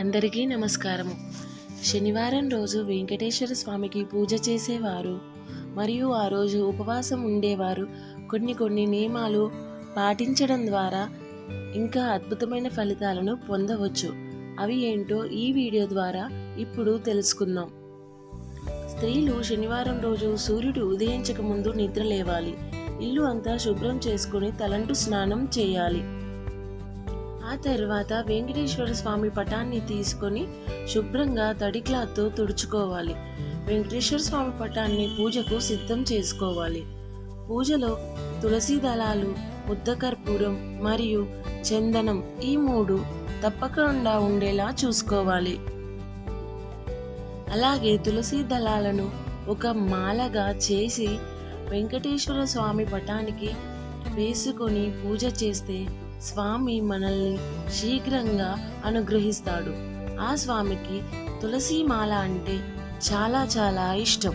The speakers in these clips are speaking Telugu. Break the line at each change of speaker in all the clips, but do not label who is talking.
అందరికీ నమస్కారము. శనివారం రోజు వెంకటేశ్వర స్వామికి పూజ చేసేవారు మరియు ఆ రోజు ఉపవాసం ఉండేవారు. కొన్ని కొన్ని నియమాలు పాటించడం ద్వారా ఇంకా అద్భుతమైన ఫలితాలను పొందవచ్చు. అవి ఏంటో ఈ వీడియో ద్వారా ఇప్పుడు తెలుసుకుందాం. స్త్రీలు శనివారం రోజు సూర్యుడు ఉదయించక ముందు నిద్ర లేవాలి ఇల్లు అంతా శుభ్రం చేసుకుని తలంటు స్నానం చేయాలి. ఆ తర్వాత వెంకటేశ్వర స్వామి పటాన్ని తీసుకొని శుభ్రంగా తడి క్లాత్తో తుడుచుకోవాలి. వెంకటేశ్వర స్వామి పటాన్ని పూజకు సిద్ధం చేసుకోవాలి. పూజలో తులసి దళాలు ముద్దకర్పూరం మరియు చందనం ఈ మూడు తప్పకుండా ఉండేలా చూసుకోవాలి. అలాగే తులసి దళాలను ఒక మాలగా చేసి వెంకటేశ్వర స్వామి పటానికి వేసుకొని పూజ చేస్తే స్వామి మనల్ని శీఘ్రంగా అనుగ్రహిస్తాడు. ఆ స్వామికి తులసిమాల అంటే చాలా చాలా ఇష్టం.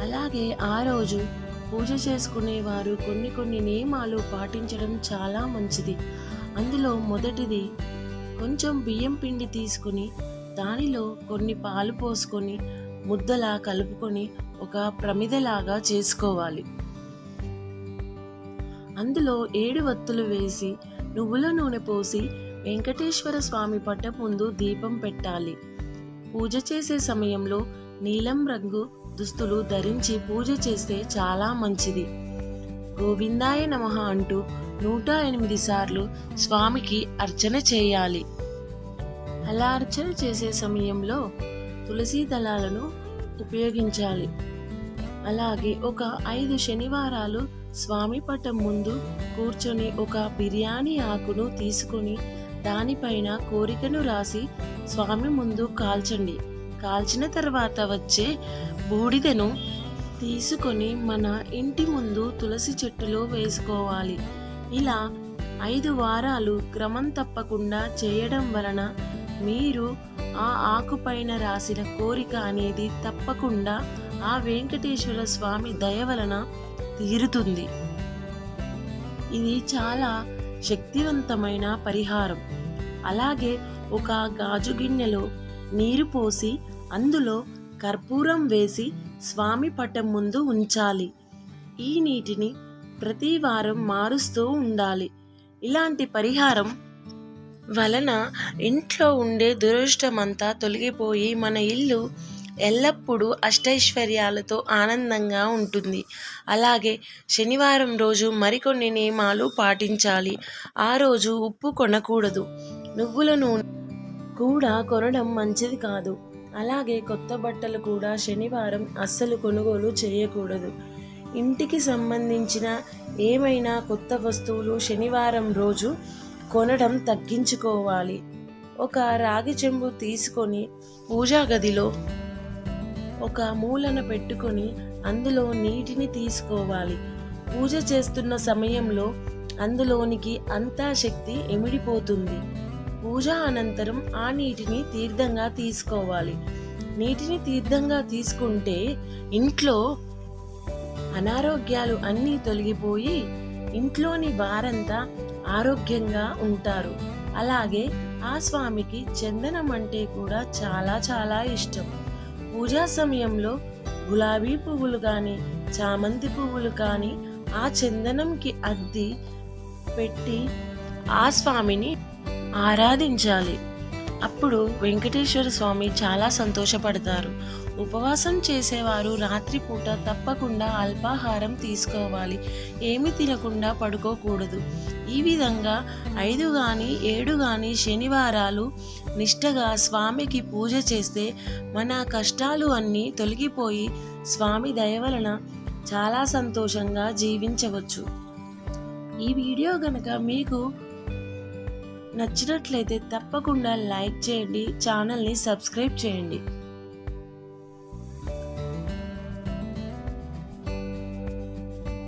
అలాగే ఆ రోజు పూజ చేసుకునేవారు కొన్ని కొన్ని నియమాలు పాటించడం చాలా మంచిది. అందులో మొదటిది కొంచెం బియ్యం పిండి తీసుకుని దానిలో కొన్ని పాలు పోసుకొని ముద్దలా కలుపుకొని ఒక ప్రమిదలాగా చేసుకోవాలి. అందులో ఏడు వత్తులు వేసి నువ్వుల నూనె పోసి వెంకటేశ్వర స్వామి పట్ట ముందు దీపం పెట్టాలి. పూజ చేసే సమయంలో నీలం రంగు దుస్తులు ధరించి పూజ చేస్తే చాలా మంచిది. గోవిందాయ నమః అంటూ నూట ఎనిమిది సార్లు స్వామికి అర్చన చేయాలి. అలా అర్చన చేసే సమయంలో తులసీ దళాలను ఉపయోగించాలి. అలాగే ఒక ఐదు శనివారాలు స్వామి పటం ముందు కూర్చొని ఒక బిర్యానీ ఆకును తీసుకొని దానిపైన కోరికను రాసి స్వామి ముందు కాల్చండి. కాల్చిన తర్వాత వచ్చే బూడిదను తీసుకొని మన ఇంటి ముందు తులసి చెట్టులో వేసుకోవాలి. ఇలా ఐదు వారాలు క్రమం తప్పకుండా చేయడం వలన మీరు ఆ ఆకుపైన రాసిన కోరిక అనేది తప్పకుండా ఆ వెంకటేశ్వర స్వామి దయ వలన తీరుతుంది. ఇది చాలా శక్తివంతమైన పరిహారం. అలాగే ఒక గాజు గిన్నెలో నీరు పోసి అందులో కర్పూరం వేసి స్వామి పటం ముందు ఉంచాలి. ఈ నీటిని ప్రతి వారం మారుస్తూ ఉండాలి. ఇలాంటి పరిహారం వలన ఇంట్లో ఉండే దురదృష్టమంతా తొలగిపోయి మన ఇల్లు ఎల్లప్పుడూ అష్టైశ్వర్యాలతో ఆనందంగా ఉంటుంది. అలాగే శనివారం రోజు మరికొన్ని నియమాలు పాటించాలి. ఆ రోజు ఉప్పు కొనకూడదు. నువ్వుల నూనె కూడా కొనడం మంచిది కాదు. అలాగే కొత్త బట్టలు కూడా శనివారం అస్సలు కొనుగోలు చేయకూడదు. ఇంటికి సంబంధించిన ఏమైనా కొత్త వస్తువులు శనివారం రోజు కొనడం తగ్గించుకోవాలి. ఒక రాగి చెంబు తీసుకొని పూజా గదిలో ఒక మూలన పెట్టుకొని అందులో నీటిని తీసుకోవాలి. పూజ చేస్తున్న సమయంలో అందులోనికి అంతా శక్తి ఎమిడిపోతుంది. పూజ అనంతరం ఆ నీటిని తీర్థంగా తీసుకోవాలి. నీటిని తీర్థంగా తీసుకుంటే ఇంట్లో అనారోగ్యాలు అన్నీ తొలగిపోయి ఇంట్లోని వారంతా ఆరోగ్యంగా ఉంటారు. అలాగే ఆ స్వామికి చందనం అంటే కూడా చాలా చాలా ఇష్టం. పూజా సమయంలో గులాబీ పువ్వులు కానీ చామంతి పువ్వులు కానీ ఆ చందనంకి అద్ది పెట్టి ఆ స్వామిని ఆరాధించాలి. అప్పుడు వెంకటేశ్వర స్వామి చాలా సంతోషపడతారు. ఉపవాసం చేసేవారు రాత్రిపూట తప్పకుండా అల్పాహారం తీసుకోవాలి. ఏమి తినకుండా పడుకోకూడదు. ఈ విధంగా ఐదు కానీ ఏడు కానీ శనివారాలు నిష్టగా స్వామికి పూజ చేస్తే మన కష్టాలు అన్నీ తొలగిపోయి స్వామి దయ వలన చాలా సంతోషంగా జీవించవచ్చు. ఈ వీడియో గనక మీకు నచ్చినట్లయితే తప్పకుండా లైక్ చేయండి ఛానల్ని సబ్స్క్రైబ్ చేయండి.